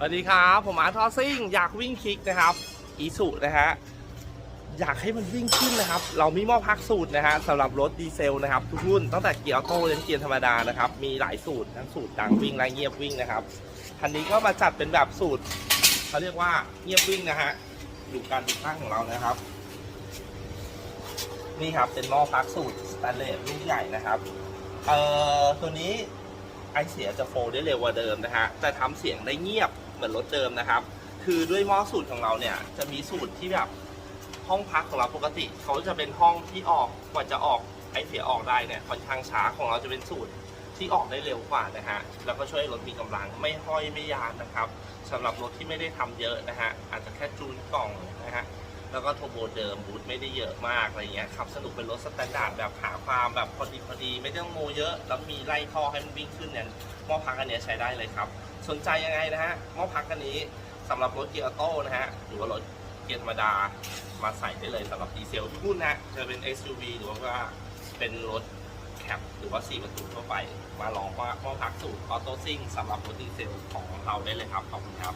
สวัสดีครับ ผมอาร์ทอซิ่งอยากวิ่งคลิกนะครับอีสุนะฮะอยากให้มันวิ่งขึ้นนะครับ เรามีหม้อพักสูตรนะฮะสำหรับรถดีเซลนะครับ ทุกรุ่นตั้งแต่เกียร์ออโต้จนเกียร์ธรรมดานะครับ มีหลายสูตรทั้งสูตรดังวิ่งและเงียบวิ่งนะครับคันนี้ก็มาจัดเป็นแบบสูตรเขาเรียกว่าเงียบวิ่งนะฮะดูการติดตั้งของเรานะครับ นี่ครับเป็นหม้อพักสูตรสแตนเลสลูกใหญ่นะครับเอ่อตัวนี้ไอเสียจะโฟลได้เร็วกว่าเดิมนะฮะแต่ทำเสียงได้เงียบ เหมือนรถเดิมนะครับ คือด้วยหม้อสูตรของเราเนี่ยจะมีสูตรที่แบบห้องพักของเราปกติเขาจะเป็นห้องที่ออกกว่าจะออกไอเสียออกได้เนี่ยค่อนข้างช้าของเราจะเป็นสูตรที่ออกได้เร็วกว่านะฮะแล้วก็ช่วยให้รถมีกำลังไม่ห้อยไม่ยานนะครับสำหรับรถที่ไม่ได้ทำเยอะนะฮะอาจจะแค่จูนกล่องนะฮะแล้วก็โทโบเดิมบูทไม่ได้เยอะมากอะไรเงี้ยขับสนุกเป็นรถสแตนดาร์ดแบบหาความแบบพอดีพอดี ไม่ต้องโมเยอะ แล้วมีไล่ท่อให้มันวิ่งขึ้นเนี่ยหม้อพักอันเนี้ยใช้ได้เลยครับ สนใจยังไงนะฮะหม้อพักอันนี้สำหรับรถเกียร์ออโต้นะฮะหรือว่ารถเกียร์ธรรมดามาใส่ได้เลยสำหรับดีเซลทุกรุ่นนะฮะจะเป็น SUV หรือว่าเป็นรถแคปหรือว่า4ประตูทั่วไป มาลองว่าหม้อพักสูตรออโต้ซิ่งสำหรับรถดีเซลของเราได้เลยครับขอบคุณครับ